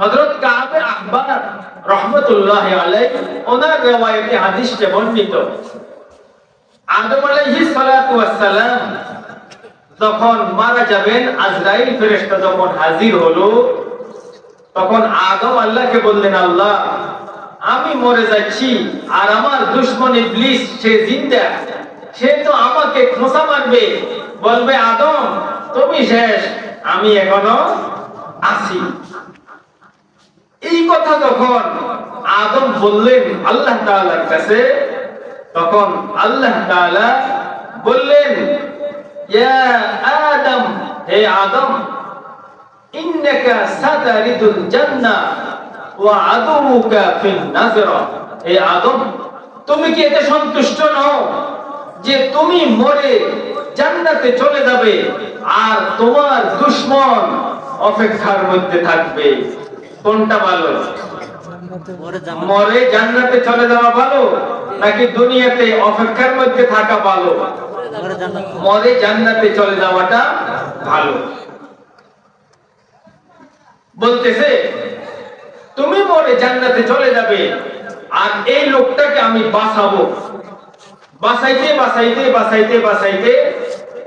হযরত কাবে আহবার রহমতুল্লাহ আলাইহি, ওনার রিওয়ায়াতে হাদিসে বর্ণিত। আদম আলাইহিস সালাতু ওয়াস যখন মারা যাবেন, আজরাইল ফেরেশতা যখন হাজির হলো, তখন আদম আল্লাহকে বললেন, আল্লাহ, আমি মরে যাচ্ছি আর আমার দুশ্মন ইবলিস, সে জিন্দা। সে তো আমাকে খোঁচা মারবে। বলবে, আদম, তুমি শেষ, আমি এখনও আছি। এই কথা যখন আদম বললেন আল্লাহ তাআলার কাছে, তখন আল্লাহ তাআলা বললেন, ইয়া আদম, হে আদম, ইন্নাকা সাতারিদুল জান্নাহ ওয়া আদুউকা ফিন হে আদম, তুমি কি এতে সন্তুষ্ট নও যে তুমি মরে জান্নাতে চলে যাবে আর তোমার দুশমন অপেক্ষার মধ্যে থাকবে? কোনটা ভালো? মরে জান্নাতে চলে যাওয়া ভালো, নাকি দুনিয়াতে অপেক্ষার মধ্যে থাকা ভালো? মরে জান্নাতে চলে যাওয়াটা ভালো। বলতেছে, তুমি মরে জান্নাতে চলে যাবে, আর এই লোকটাকে আমি বাঁচাবো। বাঁচাইতে বাঁচাইতে বাঁচাইতে বাঁচাইতে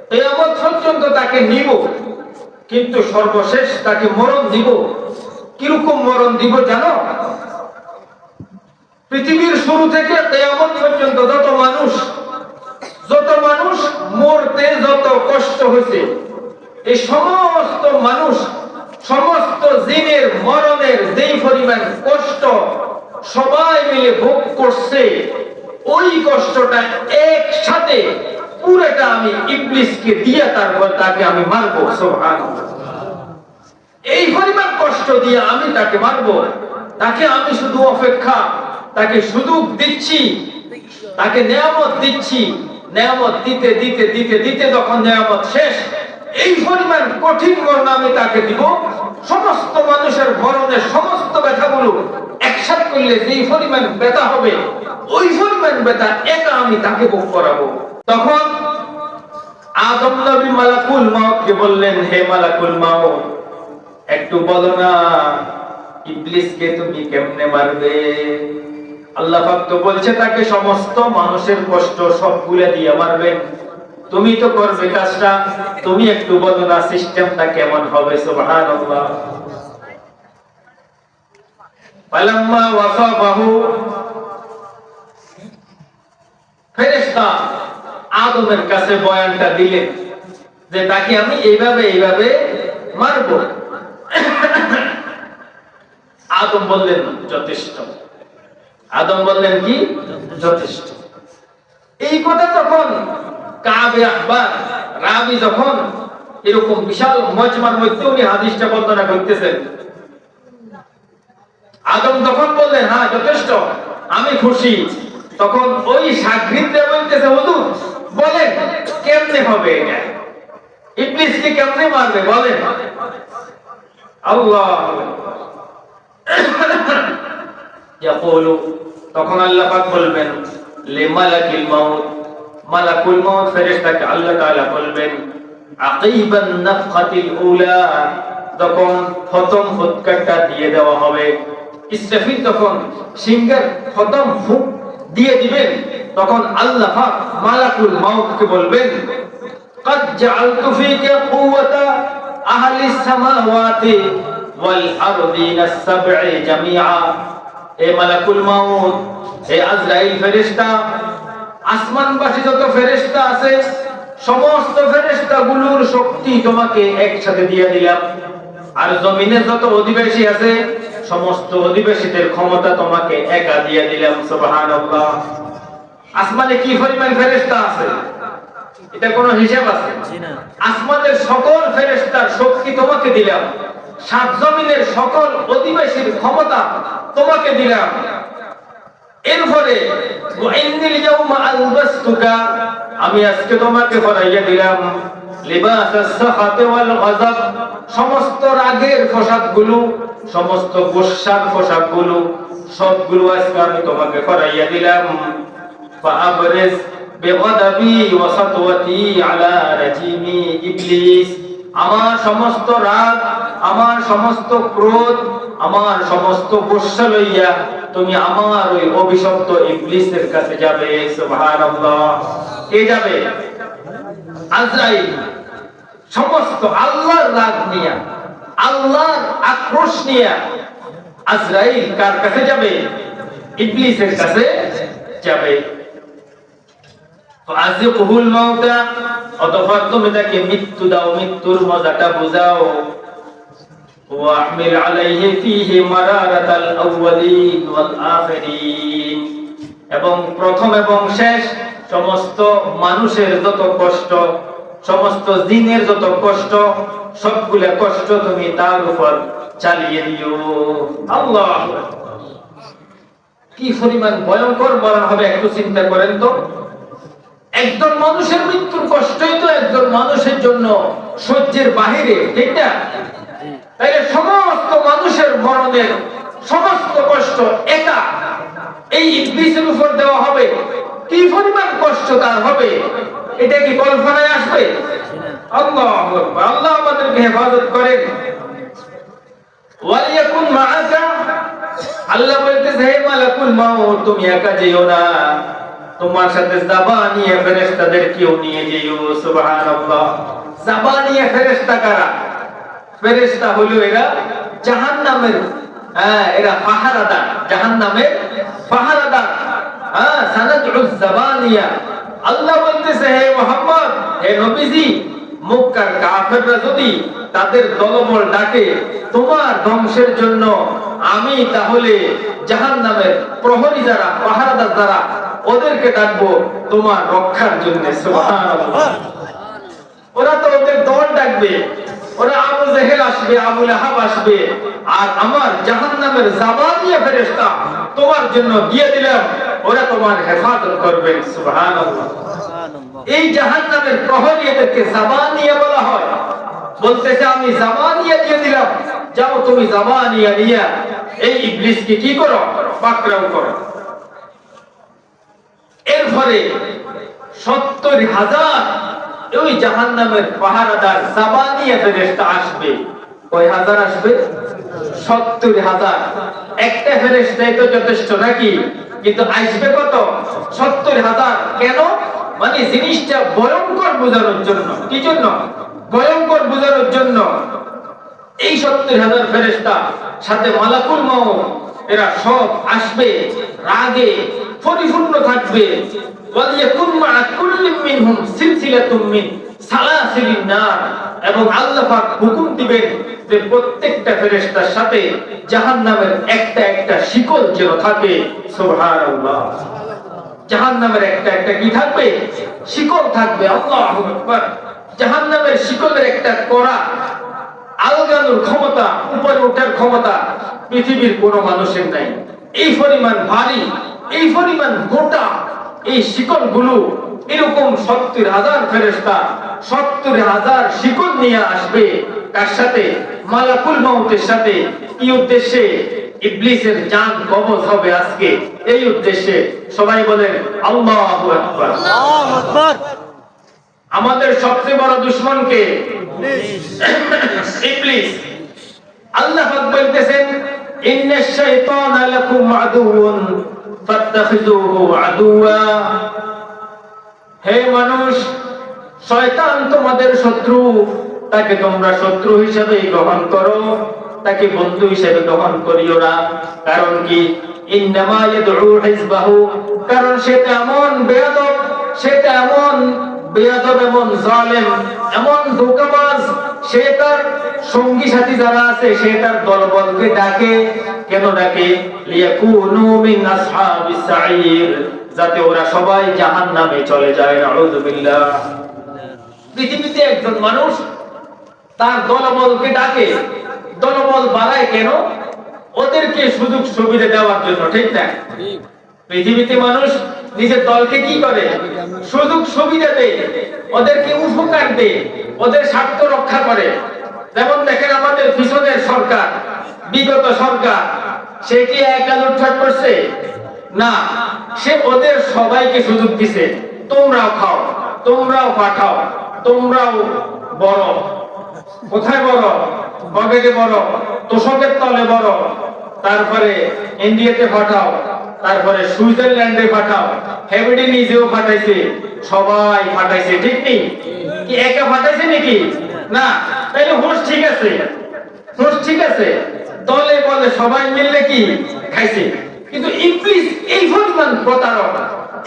কেয়ামত পর্যন্ত তাকে নিব, কিন্তু সর্বশেষ তাকে মরণ দিব। কীরকম মরণ দিব জানো? পৃথিবীর শুরু থেকে পর্যন্ত যত মানুষ যত মানুষ মরতে যত কষ্ট হয়েছে, এই সমস্ত মানুষ, সমস্ত জিনের, মরণের যেই পরিমাণ কষ্ট সবাই মিলে ভোগ করছে, ওই কষ্টটা একসাথে পুরোটা আমি ইবলিসকে দিয়ে তারপর তাকে আমি মারবো, সুবহানাল্লাহ। এই পরিমাণ কষ্ট দিয়ে আমি তাকে মারব। তাকে আমি শুধু অপেক্ষা, তাকে সুযোগ দিচ্ছি, তাকে নিয়ামত দিচ্ছি। নিয়ামত দিতে দিতে দিতে দিতে যখন নিয়ামত শেষ, এই পরিমাণ কঠিন মরণ আমি তাকে দিব। সমস্ত মানুষের মরণের সমস্ত ব্যথাগুলো একসাথে করলে যেই পরিমাণ ব্যথা হবে, ওই পরিমাণ ব্যথা একা আমি তাকে ভোগ করাবো। তখন আদম নবী মালাকুল মাউতকে বললেন, হে মালাকুল মাউত একটু বলো না, ইবলিসকে তুমি কেমনে মারবে? আল্লাহ পাক তো বলছে তাকে সমস্ত মানুষের কষ্ট সবগুলা দিয়ে মারবেন তুমি তো করবে কাজটা, তুমি একটু বলো না, সিস্টেমটা কেমন হবে? সুবহানাল্লাহ। ফালাম্মা ওয়াসাফাহু। ফেরেশতা আদমের কাছে বয়ানটা দিলেন যে তাকে আমি এইভাবে এইভাবে মারবো। আদম বললেন, যথেষ্ট। আদম বললেন, কি? যথেষ্ট। এই কথা তখন কাবে আহবার, রাবি যখন এরকম বিশাল মজমার মধ্যে উনি হাদিসটা বর্ণনা করতেছেন, আদম তখন বললেন হ্যাঁ যথেষ্ট, আমি খুশি। তখন ওই সাগরিদরা বলতেছে, হুজুর, বলেন, কেমনে হবে এটা? ইবলিসকে কেমনে মারবে, বলেন? আল্লাহ ইয়াকুলু তখন আল্লাহ পাক বলবেন লিমালাকিল মাউত মালাকুল মাউত ফেরেশতাকে আল্লাহ তাআলা বলবেন আকিবান নাফখাতিল উলা যখন প্রথম ফুৎকারটা দিয়ে দেওয়া হবে ইসরাফিল তখন সিঙ্গার প্রথম ফুক দিয়ে দিবেন তখন আল্লাহ পাক মালাকুল মাউতকে বলবেন قد جعلت فيك قوة আহলি সামাওয়াতি ওয়াল আরদিনা সাবঈ জামিআ। মালাকুল মাউত এ আজরাইল ফেরেশতা, আসমানবাসী যত ফেরেশতা আছে, সমস্ত ফেরেশতাগুলোর শক্তি তোমাকে একসাথে দিয়ে দিলাম। আর জমিনে যত অধিবাসী আছে, সমস্ত অধিবাসীদের ক্ষমতা তোমাকে একা দিয়ে দিলাম, সুবহানাল্লাহ। আসমানে কি পরিমাণ ফেরেশতা আছে? এটা কোনো হিসাব আছে? আসমানের সকল ফেরেশতার শক্তি তোমাকে দিলাম। সাত জমিনের সকল অধিবাসীর ক্ষমতা তোমাকে দিলাম। এরপরে আমি আজকে তোমাকে পরাইয়া দিলাম। সমস্ত রাগের পোশাকগুলো সমস্ত গোসার পোশাকগুলো সবগুলো আজকে আমি তোমাকে পরাইয়া দিলাম। বিগদাবি ওয়া সাতওয়াতি আলা রাজিমি ইবলিস। আমার সমস্ত রাগ, আমার সমস্ত ক্রোধ, আমার সমস্ত গোসা লইয়া তুমি আমার ওই অভিশপ্ত ইবলিসের কাছে যাবে, সুবহানাল্লাহ। কে যাবে? আজরাইল। সমস্ত আল্লাহর রাগ নিয়া, আল্লাহর আক্রোশ নিয়া আজরাইল কার কাছে যাবে? ইবলিসের কাছে যাবে। ফাযিকুহুল মাউতা অতঃপর তুমি তাকে মৃত্যু দাও মৃত্যুর মজাটা বুঝাও واحمل عليه فيه مرارة الأولين والآخرين এবং প্রথম এবং শেষ সমস্ত মানুষের যত কষ্ট সমস্ত জিনের যত কষ্ট সবগুলা কষ্ট তুমি তার উপর চালিয়ে দিও আল্লাহ কি পরিমাণ ভয়ঙ্কর মরণ হবে একটু চিন্তা করেন তো একজন মানুষের মৃত্যুর কষ্টই তো একজন মানুষের জন্য সহ্যের বাহিরে, ঠিক না? তাইলে সমস্ত মানুষের মরণের সমস্ত কষ্ট একা। এই ইবলিসের উপর দেওয়া হবে। কি পরিমাণ কষ্ট তার হবে? এটা কি কল্পনায় আসবে? আল্লাহ আল্লাহ আমাদেরকে হেফাজত করেন। ওয়ালিয়াকুন মাআকা। আল্লাহ বলতেছে, হে মালাকুল মাউত, তুমি একা যেও না। তোমার সাথে জাবানিয়া ফেরেশতাদের কেউ নিয়ে যেও, সুবহানাল্লাহ। জাবানিয়া ফেরেশতা কারা? ফেরেশতা হলো এরা জাহান্নামের হ্যাঁ এরা পাহারাদার, জাহান্নামের পাহারাদার। হ্যাঁ সানাদউজ জাবানিয়া। আল্লাহ বলতেছে, হে মোহাম্মদ, হে নবীজি, মক্কার কাফেররা যদি তাদের দলবল ডাকে, তোমার ধ্বংসের জন্য আমি তাহলে জাহান্নামের প্রহরী যারা, পাহারাদার যারা ওদেরকে ডাকবো তোমার রক্ষার জন্য ওরা তো ওদের দল ডাকবে ওরা আবু জেহেল আসবে আবু লাহাব আসবে আর আমার জাহান্নামের জাবানিয়া ফেরেশতা তোমার জন্য দিয়ে দিলাম ওরা তোমার হেফাজত করবেন সুবহানাল্লাহ। এই জাহান্নামের প্রহরী এদেরকে জাবানিয়া বলা হয়। বলতেছে আমি জাবানিয়া দিয়ে দিলাম। যাও তুমি জাবানিয়া নিয়া এই ইবলিসকে কি করো? পাকড়াও করো। এরপরে সত্তর হাজার ওই জাহান নামের পাহারাদার জাবানিয়া ফেরেস্তা আসবে। কয় হাজার আসবে? সত্তর হাজার। একটা ফেরেস্তাই তো যথেষ্ট নাকি? কিন্তু আসবে কত? সত্তর হাজার। কেন? মানে জিনিসটা ভয়ঙ্কর বোঝানোর জন্য। কি জন্য? ভয়ঙ্কর বোঝানোর জন্য। এই সত্তর হাজার ফেরেস্তা সাথে মালাকুল মাও এরা সব আসবে, রাগে পরিপূর্ণ থাকবে। এবং আল্লাহ পাক হুকুম দিবেন যে প্রত্যেকটা ফেরেশতার সাথে জাহান্নামের একটা একটা শিকল যেন থাকে। সুবহানাল্লাহ। জাহান্নামের একটা একটা কি থাকবে? শিকল থাকবে, আল্লাহু আকবার। জাহান্নামের শিকলের একটা করা আলগানোর ক্ষমতা, উপরে ওঠার ক্ষমতা পৃথিবীর কোনো মানুষের নাই। এই পরিমাণ ভারী এই পরিমাণ মোটা এই শিকলগুলো এরকম সত্তর হাজার ফেরেস্তা সত্তর হাজার শিকল নিয়ে আসবে। কার সাথে মালাকুল মাউতের সাথে কি উদ্দেশ্যে ইবলিসের জান কবজ হবে আজকে। এই উদ্দেশ্যে সবাই বলেন আল্লাহু আকবার। আল্লাহু আকবার। আমাদের সবচেয়ে বড় দুশমনকে ইবলিস। আল্লাহ পাক বলতেছেন ইন্নাশ শাইতানা লাকুম হে মানুষ, শয়তান তোমাদের শত্রু, তাকে তোমরা শত্রু হিসেবে গ্রহণ করো, তাকে বন্ধু হিসেবে গ্রহণ করিও না। কারণ কি? ইন্নামা ইয়াদউ হিজবাহু। কারণ সেটা এমন বেয়াদব সেটা এমন বেয়াদব, এমন জালেম, এমন ধোকাবাজ, সে তার সঙ্গী সাথী যারা আছে, সে তার দলবলকে ডাকে। কেন ডাকে? লিয়াকুনু মিন আসহাবিস যাতে ওরা সবাই জাহান্নামে চলে যায়। নাউযুবিল্লাহ পৃথিবীতে একজন মানুষ তার দলবলকে ডাকে। দলবল বাড়ায় কেন? ওদেরকে সুযোগ সুবিধা দেওয়ার জন্য, ঠিক না? পৃথিবীতে মানুষ নিজের দলকে কি করে? সুযোগ সুবিধা দেয়, ওদেরকে উপকার দেয়, ওদের স্বার্থ রক্ষা করে। যেমন দেখেন আমাদের পিছনের সরকার, বিগত সরকার, সে কি একা লুটফাট করছে? না, সে ওদের সবাইকে সুযোগ দিছে। তোমরাও খাও, তোমরাও পাঠাও, তোমরাও বড়। কোথায় বড়? পকেটে বড়? তোষকের তলে বড়। তারপরে ইন্ডিয়াতে পাঠাও, তারপরে সুইজারল্যান্ডে পাঠাও। হেভিডি নিজেও পাঠাইছে, সবাই পাঠাইছে, ঠিক নেই? কি একা পাঠাইছে নাকি? না, তাইলে হোস ঠিক আছে। ঠিক আছে। দলে বলে সবাই মিললে কি? খাইছে। কিন্তু এই পরিমাণ প্রতারক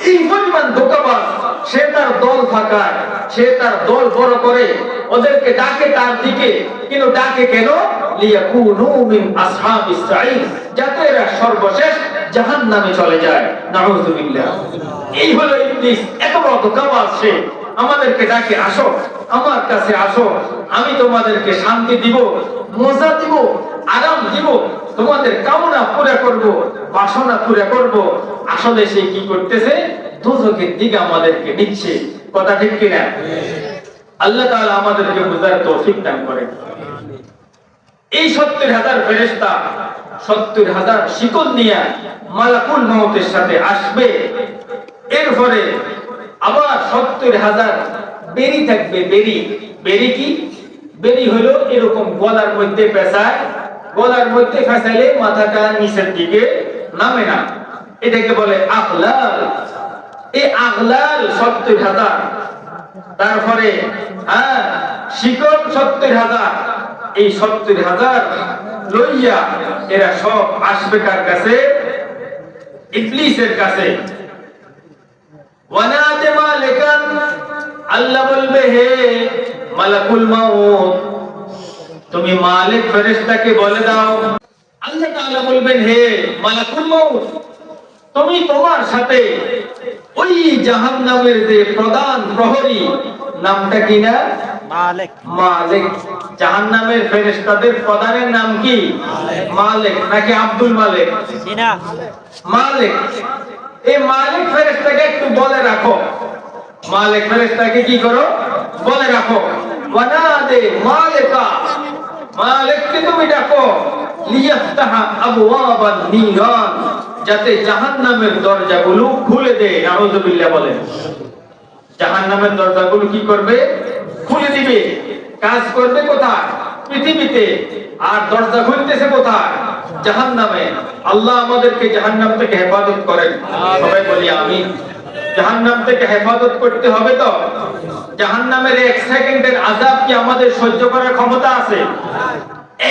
এই পরিমাণ ধোকাবাজ, সে তার দল ফাঁকায়, সে তার দল বড় করে, ওদেরকে ডাকে তার দিকে, কিন্তু ডাকে কেন? যাতে এরা সর্বশেষ জাহান্নামে চলে যায়। এই হলো ইবলিস, এত বড় ধোকাবাজ সে। আমাদেরকে ডাকে, আসো, আমার কাছে আসো, আমি তোমাদেরকে শান্তি দিব, মজা দিব, আরাম দিব, তোমাদের কামনা পুরা করব, বাসনা পুরা করব। আসলে সে কি করতেছে? দুজকের দিকে আমাদেরকে নিচ্ছে কথা ঠিক কিনা? আল্লাহ তাআলা আমাদেরকে বুঝার তৌফিক দান করেন। এই সত্তর হাজার ফেরেস্তা সত্তর হাজার শিকল নিয়ে মালাকুল মৌতের সাথে আসবে। এরপরে আবার সত্তর হাজার বেরি থাকবে, বেরি। বেরি কি? বেরি হলো এরকম গলার মধ্যে পেঁচায়, গলার মধ্যে ফেসাইলে মাথাটা নিচের দিকে নামে না। এটাকে বলে আখলাল। এই আখলাল সত্তর হাজার। তারপরে হ্যাঁ শিকল সত্তর হাজার। এই সত্তর হাজার লইয়া এরা সব আসবে কার কাছে? ইবলিসের কাছে। ওয়ানাদে মালিকান আল্লাহ বলবে হে মালাকুল মাউত তুমি মালিক ফেরেশতাকে বলে দাও। আল্লাহ তাআলা বলবেন হে মালাকুল মাউত তুমি তোমার সাথে ওই জাহান্নামের যে প্রধান প্রহরী নামটা কি না? মালিক। মালিক। জাহান্নামের ফেরেশতাদের প্রধানের নাম কি? মালিক। নাকি আব্দুল মালিক? মালিক। এই মালিক ফেরেশতাকে একটু বলে রাখো। মালিক ফেরেশতাকে কি করো? বলে রাখো। ওয়ানাদে মালিকা, মালিককে তুমি ডাকো, লিয়াফতাহা আবওয়াবান নিরান যাতে জাহান্নামের দরজাগুলো খুলে দেয়। নাউযুবিল্লাহ বলেন। জাহান্নামের দরজাগুলো কি করবে? খুলে দিবে। কাজ করবে কোথায়? পৃথিবীতে। আর দরজা খুলতেছে কোথায়? জাহান্নামে। আল্লাহ আমাদেরকে জাহান্নাম থেকে হেফাজত করেন। সবাই বলি আমি জাহান্নাম থেকে হেফাজত করতে হবে তো? জাহান্নামের এক সেকেন্ডের আযাব কি আমাদের সহ্য করার ক্ষমতা আছে?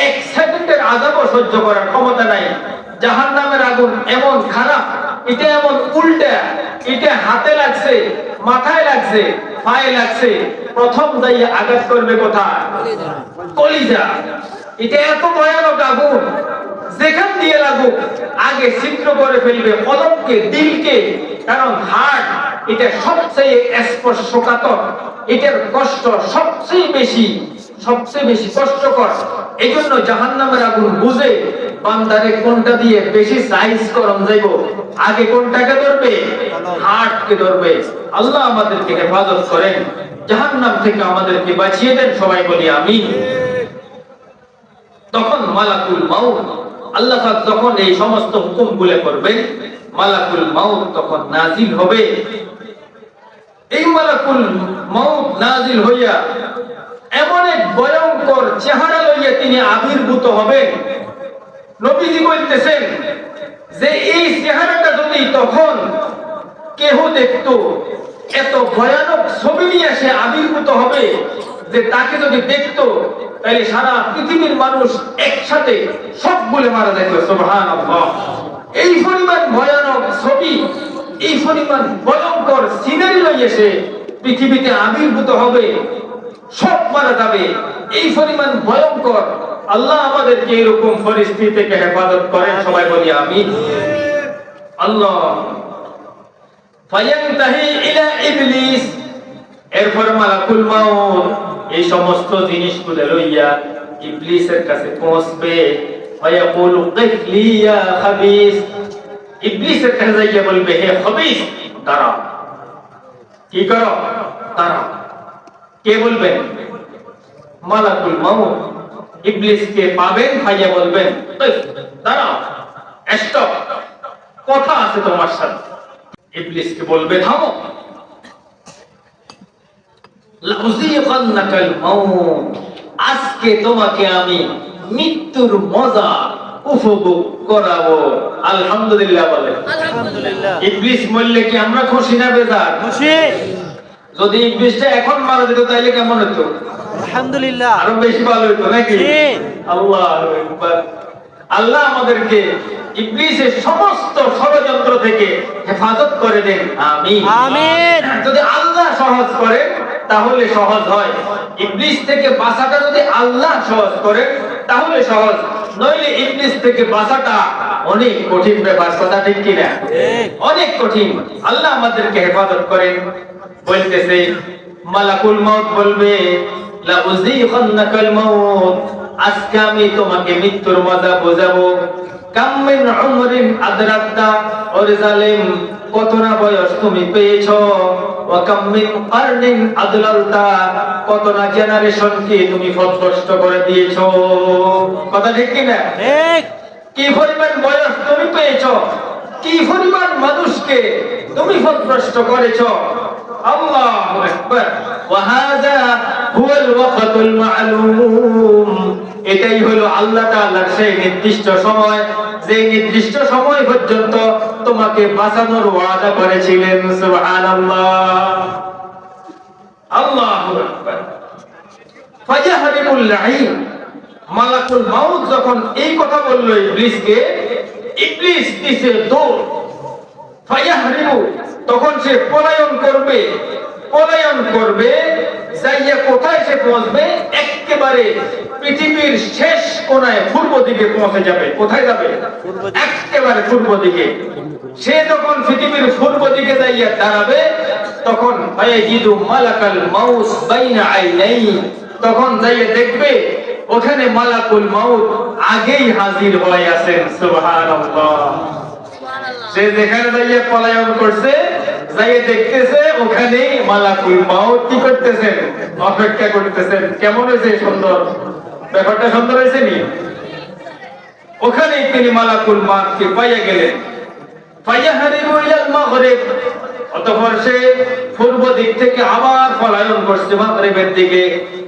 এক সেকেন্ডের আযাবও সহ্য করার ক্ষমতা নাই। জাহান্নামের আগুন এমন খারাপ এটা এমন উল্টা এটা হাতে লাগছে মাথায় লাগছে পায়ে লাগছে। প্রথম যাইয়া আঘাত করবে কোথায়? কলিজা। এটা এত ভয়ানক আগুন। যেখান দিয়ে লাগুক, আগে ছিদ্র করে ফেলবে কলমকে, দিলকে। কারণ হার্ট এটা সবচেয়ে স্পর্শকাতর, এটার কষ্ট সবচেয়ে বেশি সবচেয়ে বেশি কষ্টকর। এই জন্য জাহান্নামের আগুন বুঝে বান্দারে কোনটা দিয়ে বেশি সাইজ করম যাইব? আগে কোনটাকে ধরবে? হার্টকে ধরবে। আল্লাহ আমাদেরকে হেফাজত করেন। জাহান্নাম থেকে আমাদেরকে বাঁচিয়ে দেন সবাই বলি আমি তখন মালাকুল মাউত আল্লাহ পাক যখন এই সমস্ত হুকুমগুলো করবেন মালাকুল মাউত তখন নাজিল হবে। এই মালাকুল মাউত নাজিল হইয়া এমন এক ভয়ঙ্কর চেহারা লইয়া তিনি আবির্ভূত হবেন। নবীজি বলতেছেন যে, এই চেহারাটা যদি তখন কেহ দেখতো, এত ভয়ানক ছবি নিয়ে সে আবির্ভূত হবে যে, তাকে যদি দেখতো তাহলে সারা পৃথিবীর মানুষ একসাথে সবগুলো মারা যেত সুবহান এই পরিমাণ ভয়ানক ছবি, এই পরিমাণ ভয়ঙ্কর সিনারি লইয়ে সে পৃথিবীতে আবির্ভূত হবে, সব মারা যাবে। এই পরিমাণ ভয়ঙ্কর, আল্লাহ আমাদেরকে এরকম পরিস্থিতি থেকে হেফাজত করেন, সবাই বলি আমি আল্লাহ, ফায়ান্তাহি ইলা ইবলিস, এরপর মালাকুল মাউত। এই সমস্ত জিনিসগুলো লইয়া ইবলিসের কাছে পৌঁছবে। ফায়াকুলু কিফলি ইয়া খাবিস। ইবলিসের কাছে যাইয়া বলবে হে খাবিস কি কে মালাকুল মাউত। ইবলিসকে পাবেন ভাইয়া বলবেন "কিফ, দাঁড়াও স্টপ কথা আছে তোমার সাথে। ইবলিসকে বলবে থামো। আজকে তোমাকে আমি মৃত্যুর মজা উপভোগ করাবো। আলহামদুলিল্লাহ বলে। আলহামদুলিল্লাহ। ইবলিস মরলে কি আমরা খুশি না বেজার? খুশি। যদি ইবলিসটা এখন মারা যেত তাইলে কেমন হতো আলহামদুলিল্লাহ। আরও বেশি ভালো হতো নাকি? আল্লাহ আল্লাহ আমাদেরকে ইবলিসের সমস্ত ষড়যন্ত্র থেকে হেফাজত করে দেন। আমিন। আমিন। যদি আল্লাহ সহজ করে তাহলে সহজ হয়। ইবলিস থেকে বাঁচাটা যদি আল্লাহ সহজ করে তাহলে সহজ। নইলে ইবলিস থেকে বাঁচাটা অনেক কঠিন ব্যাপার কথা ঠিক কিনা। অনেক কঠিন। আল্লাহ আমাদেরকে হেফাজত করেন। বলতেছে মালাকুল মউত বলবে লা উযীখান্নাকাল মাউত আজকে আমি তোমাকে মৃত্যুর মজা বোঝাবো। কাম মিন উমরিন আদরাক্তা ওরে জালিম কত না বয়স তুমি পেয়েছ? ওয়া কাম মিন কারনিন আদলালতা কত না জেনারেশন তুমি করে দিয়েছ? কথা ঠিক কি কি পরিমাণ বয়স তুমি পেয়েছ? কি পরিমাণ মানুষকে তুমি করেছ? আল্লাহু এটাই হলো আল্লাহ তাআলার সেই নির্দিষ্ট সময়। যে নির্দিষ্ট সময় পর্যন্ত তোমাকে বাঁচানোর ওয়াদা করেছিলেন যখন এই কথা বলল ইবলিসকে, ইবলিস দিছে তখন সে পলায়ন করবে পলায়ন করবে, যাইয়া কোথায় সে পৌঁছবে, একেবারে পৃথিবীর শেষ কোনায় পূর্ব দিকে পৌঁছে যাবে। কোথায় যাবে? একেবারে পূর্ব দিকে। সে যখন পৃথিবীর পূর্ব দিকে যাইয়া দাঁড়াবে তখন ফায়াজিদু মালাকাল মাউত বাইনা আইনাই তখন যাইয়া দেখবে ওখানে মালাকুল মাউত আগেই হাজির হয়ে আছেন। সুবহানাল্লাহ। সে যেখানে যাইয়া পলায়ন করছে যাইয়ে দেখতেছে ওখানে মালাকুল মাউত কি করতেছেন? অপেক্ষা করতেছেন। কেমন হয়েছে সুন্দর? ব্যাপারটা সুন্দর হয়েছে নি? ওখানেই তিনি মালাকুল মাউতকে পাইয়া গেলেন। ফায়াহরিবু ইলাল মাগরিব। অতঃপর সে পূর্ব দিক থেকে আবার পলায়ন করছে মাগরিবের দিকে।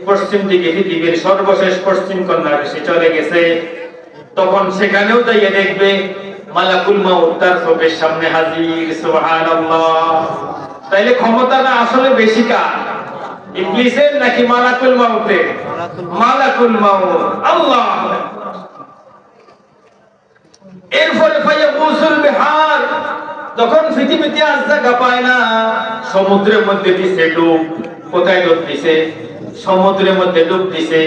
পশ্চিম দিকে পৃথিবীর সর্বশেষ পশ্চিম কন্যার সে চলে গেছে। তখন সেখানেও যাইয়ে দেখবে মালাকুল মাউত তার চোখের সামনে হাজির, সুবহানাল্লাহ। তাইলে ক্ষমতাটা আসলে বেশি কার? ইবলিসের নাকি মালাকুল মাউতের মালাকুল মাউত। মালাকুল মাউত। আল্লাহ এরপরে ফাইয়া গুসুল বিহার। তখন পৃথিবীতে আর জায়গা পায় না সমুদ্রের মধ্যে দিছে ডুব। কোথায় ডুব দিছে? সমুদ্রের মধ্যে ডুব দিছে।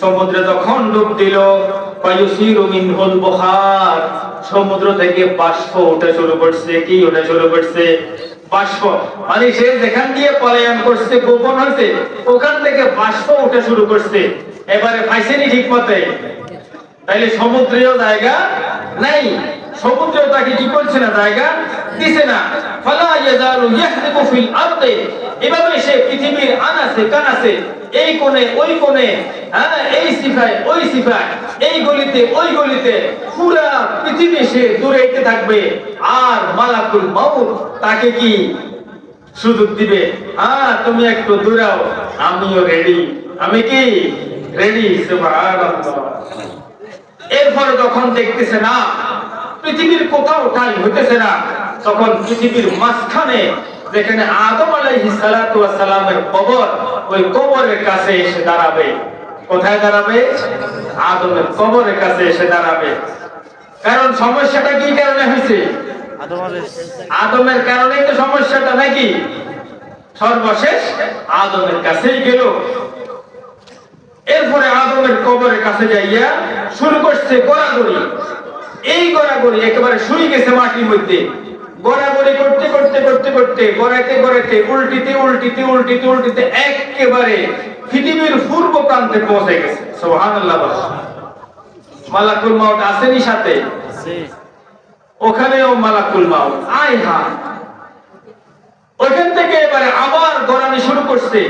সমুদ্রে যখন ডুব দিল সমুদ্র থেকে বাষ্প ওঠা শুরু করছে কি ওঠা শুরু করছে? বাষ্প। মানে সে যেখান দিয়ে পলায়ন করছে, গোপন হয়েছে, ওখান থেকে বাষ্প উঠে শুরু করছে। এবারে পাইছেনি ঠিক মতে তাইলে সমুদ্রীয় জায়গা নাই। সমুদ্রেও তাকে কি করছে না, জায়গা দিছে না। ফালা ইয়াহদিকু ফিল আরদি। এভাবে সে পৃথিবীর আনাসে, কানাসে, এই কোণে, ওই কোণে হ্যাঁ এই সিফায়, ওই সিফায়, এই গলিতে, ওই গলিতে পুরা পৃথিবী সে থাকবে। আর মালাকুল মাউত তাকে কি সুযোগ দিবে? হ্যাঁ তুমি একটু দূরাও, আমিও রেডি আমি কি রেডি সুবহানাল্লাহ। এরপরে যখন দেখতেছে না পৃথিবীর কোথাও ঠাই হইতেছে না। তখন পৃথিবীর মাঝখানে যেখানে আদম আলাইহিস সালাতু সালামের কবর ওই কবরের কাছে এসে দাঁড়াবে। কোথায় দাঁড়াবে? আদমের কবরের কাছে এসে দাঁড়াবে। কারণ সমস্যাটা কি কারণে হয়েছে? আদমের কারণেই তো সমস্যাটা নাকি? সর্বশেষ আদমের কাছেই গেল। এরপরে আদমের কবরের কাছে যাইয়া শুরু করছে গড়াগড়ি। এই গড়াগড়ি একেবারে শুয়ে গেছে মাটির মধ্যে। গড়াগড়ি করতে করতে করতে করতে গড়াইতে গড়াইতে উল্টিতে উল্টিতে উল্টিতে উল্টিতে একেবারে পৃথিবীর পূর্ব প্রান্তে পৌঁছে গেছে। সুবহানাল্লাহ মালাকুল মাউত আসেনি সাথে? ওখানেও মালাকুল মাউত। আয় হা ওইখান থেকে এবারে আবার গড়ানি শুরু করছে।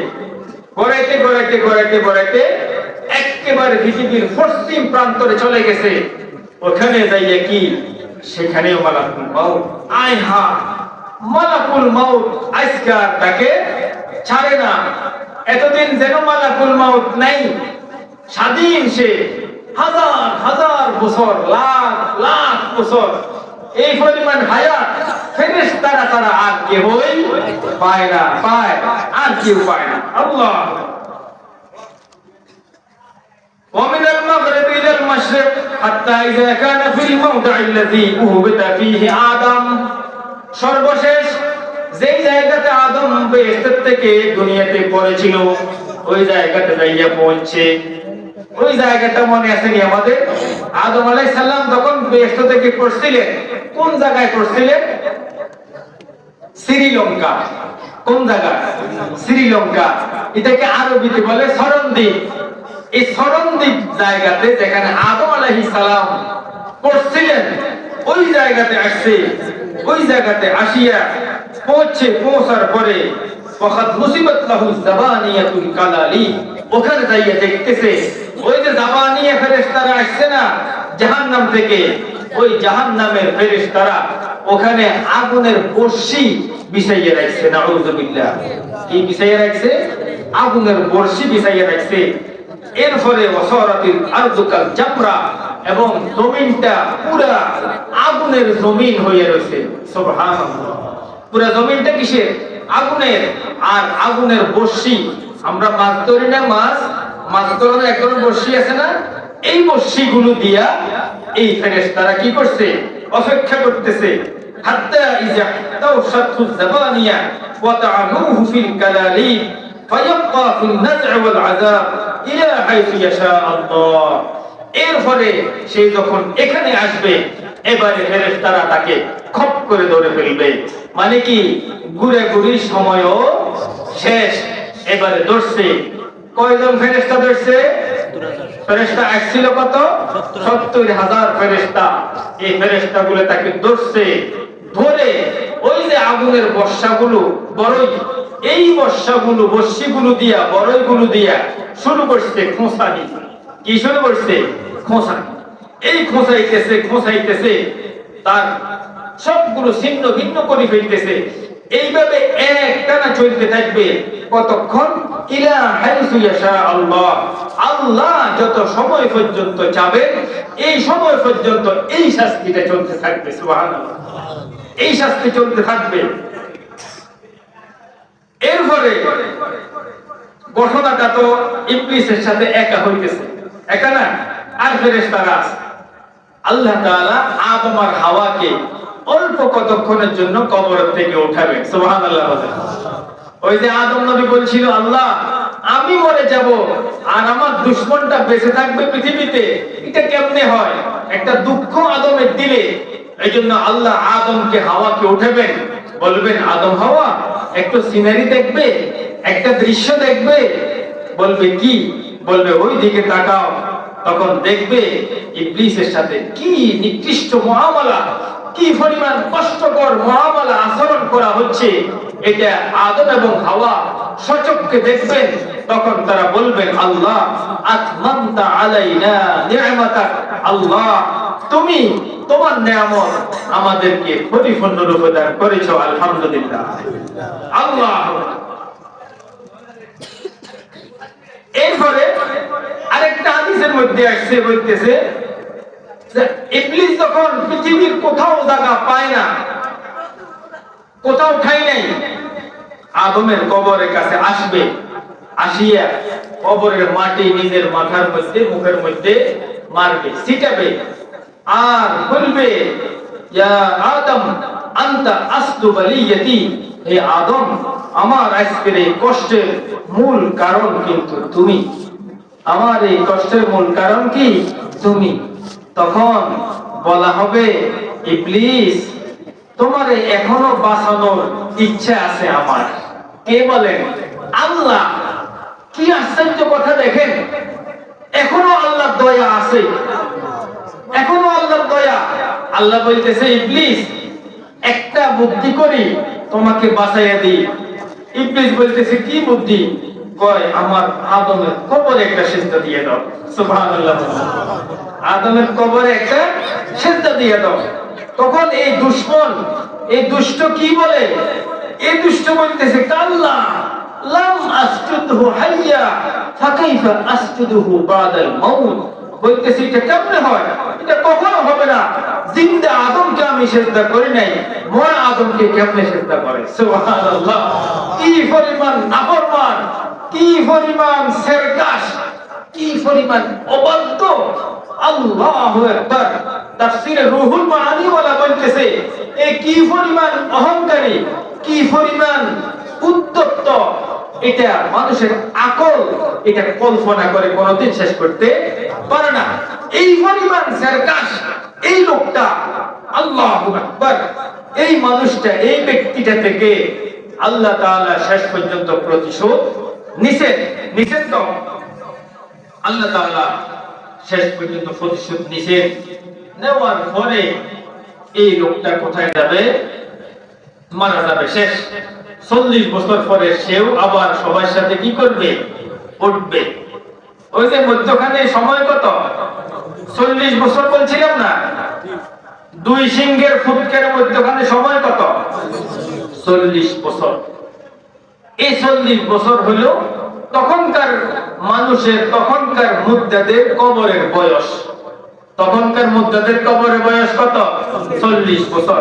গড়াইতে গড়াইতে গড়াইতে গড়াইতে একেবারে পৃথিবীর পশ্চিম প্রান্তরে চলে গেছে। ওখানে যাইয়ে কি সেখানেও মালাকুল মাউত আয় হা মালাকুল মাউত আজকার তাকে ছাড়ে না এতদিন যেন মালাকুল মাউত নাই স্বাধীন সে হাজার হাজার বছর লাখ হাজার বছর লাখ লাখ বছর এই পরিমাণ হায়াত ফেরেস তারা তারা আর কেউই পায় না পায় আর কেউ পায় না আল্লাহ ومن المغرب إلى المشرق حتى إذا كان في الموضع الذي أهبط فيه آدم সর্বশেষ যেই জায়গাতে আদম বেহেশতের থেকে দুনিয়াতে পড়েছিল ওই জায়গাতে যাইয়া পৌঁছে ওই জায়গাটা মনে আছে নি আমাদের আদম আলাইহিস সালাম যখন বেহেশত থেকে পড়ছিলেন কোন জায়গায় পড়ছিলেন শ্রীলঙ্কা কোন জায়গা শ্রীলঙ্কা এটাকে আরবিতে বলে সরণদ্বীপ এই সরণদ্বীপ জায়গাতে যেখানে আদম আলাইহিস সালাম পড়ছিলেন, ওই জায়গাতে আসছে, ওই জায়গাতে আসিয়া পৌঁছে, পৌঁছার পরে ওখানে আগুনের বর্ষি বিছাইয়া রাখছে নাউযুবিল্লাহ কি বিছাইয়া রাখছে? আগুনের বর্ষি বিছাইয়া রাখছে। এরপরে ওসরাতিল আরদুকাল জামরা এবং জমিনটা পুরা আগুনের জমিন হয়ে রয়েছে। সুবহানাল্লাহ। পুরা জমিনটা কিসের? আগুনের। আর আগুনের বর্ষি। আমরা মাছ ধরি না, মাছ। মাছ ধরার এক ধরনের বর্ষি আছে না? এই বর্ষি গুলো দিয়া এই ফেরেশতারা কি করছে? অপেক্ষা করতেছে। হাত্তা ইজা তাওশাতু জাবানিয়া ওয়া তা'নুহু ফিল কালালিব ফায়াবকা ফিল নাজ'i ওয়াল আযাব ইলা হাইথু ইয়াশা আল্লাহ এরপরে সে যখন এখানে আসবে, এবারে ফেরেশতারা তাকে খপ করে ধরে ফেলবে। মানে কি? ঘুরে ঘুরির সময়ও শেষ। এবারে ধরছে। কয়জন ফেরেশতা ধরছে? ফেরেশতা আসছিল কত? সত্তর হাজার ফেরেশতা। এই ফেরেশতা গুলো তাকে ধরছে। ধরে ওই যে আগুনের বর্ষাগুলো বড়ই এই বর্ষাগুলো বর্ষিগুলো দিয়া, বড়ইগুলো দিয়া শুরু করছে খোঁসানি কি শুরু করছে? খোঁসানি এই খোঁসাইতেছে খোঁসাইতেছে তার সবগুলো ছিন্ন ভিন্ন করে ফেলতেছে। এইভাবে একটানা চলতে থাকবে কতক্ষণ? ইলা হাইসু ইয়াশা আল্লাহ। আল্লাহ যত সময় পর্যন্ত যাবেন এই সময় পর্যন্ত এই শাস্তিটা চলতে থাকবে, সুবহানাল্লাহ। এই শাস্তি চলতে থাকবে। এরপরে ঘটনাটা তো ইবলিসের সাথে একা হইতেছে। একা না, আর ফেরেশতারা আছে। আল্লাহ তাআলা আদম আর হাওয়াকে অল্প কতক্ষণের জন্য কবর থেকে উঠাবেন। সুবহানাল্লাহ ওই যে আদম নবী বলছিল, আল্লাহ, আমি মরে যাব আর আমার দুশ্মনটা বেঁচে থাকবে পৃথিবীতে। এটা কেমনে হয়? একটা দুঃখ আদমের দিলে। এই জন্য আল্লাহ আদমকে হাওয়াকে উঠাবেন। বলবেন, আদম হাওয়া একটু সিনারি দেখবে, একটা দৃশ্য দেখবে, বলবে কি? বলবে, ওই দিকে তাকাও। তখন দেখবে ইবলিসের সাথে কি নিকৃষ্ট মহামালা, কি পরিমাণ কষ্টকর মহামালা আচরণ করা হচ্ছে। এটা আদম এবং হাওয়া সচক্ষে দেখবেন, তখন তারা বলবেন, আল্লাহ, আতমামতা আলাইনা নি'মাতাক আল্লাহ, তুমি তোমার নিয়ামত আমাদেরকে পরিপূর্ণ রূপে দান করেছ, আলহামদুলিল্লাহ। আল্লাহ এরপরে আরেকটা হাদিসের মধ্যে আসছে, বলতেছে ইবলিস যখন পৃথিবীর কোথাও জায়গা পায় না, কোথাও ঠাই নাই, আদমের কবরের কাছে আসবে, আসিয়া কবরের মাটি নিজের মাথার মধ্যে, মুখের মধ্যে মারবে, ছিটাবে। আর বলবে আদম আদম, আমার আজকের এই কষ্টের মূল কারণ কিন্তু তুমি। আমার এই কষ্টের মূল কারণ কি? তুমি। তখন বলা হবে তোমার এখনও বাঁচানোর ইচ্ছা আছে আমার। কে বলেন? আল্লাহ। কি আশ্চর্য কথা দেখেন। এখনও আল্লাহ দয়া আছে। এখনও আল্লাহর দয়া। আল্লাহ বলতেছে, ইবলিস, একটা বুদ্ধি করি, তোমাকে বাঁচাইয়া দিই। ইবলিস বলতেছে, কি বুদ্ধি? কয়, আমার আদমের কবরে একটা সিজদা দিয়ে দাও। সুবহানাল্লাহ। আদমের কবরে একটা সিজদা দিয়ে দাও। তখন এই দুশ্মন, এই দুষ্ট কি বলে? এই দুষ্ট বলতেছে, কাল্লা, লাম আসজুদহু হাইয়া, ফাকাইফা আসজুদহু বাদাল মাউত। বলতেছি, এটা কেমনে হয়? এটা কখনো হবে না। জিন্দা আদমকে আমি সেজদা করি নাই, মরা আদমকে কেমনে সেজদা করে কি পরিমাণ নাফরমান, কি পরিমাণ সেরকাশ, কি পরিমাণ অবাধ্য। অহংকারী, কি এটা মানুষের কল্পনা করে কোনোদিন শেষ করতে পারে না। এই এই লোকটা এই মানুষটা, এই ব্যক্তিটা থেকে আল্লাহ শেষ পর্যন্ত প্রতিশোধ আল্লাহ শেষ পর্যন্ত প্রতিশোধ নেওয়ার পরে এই লোকটা কোথায় যাবে? মারা যাবে শেষ। চল্লিশ বছর পরে সেও আবার সবার সাথে কি করবে? উঠবে। ওই যে মধ্যখানে সময় কত? চল্লিশ বছর বলছিলাম না? দুই সিংহের ফুটকের মধ্যখানে সময় কত? চল্লিশ বছর। এই চল্লিশ বছর হইল তখনকার মানুষের, তখনকার মুদ্রাদের কবরের বয়স। তখনকার মুদ্রাদের কবরের বয়স কত? চল্লিশ বছর।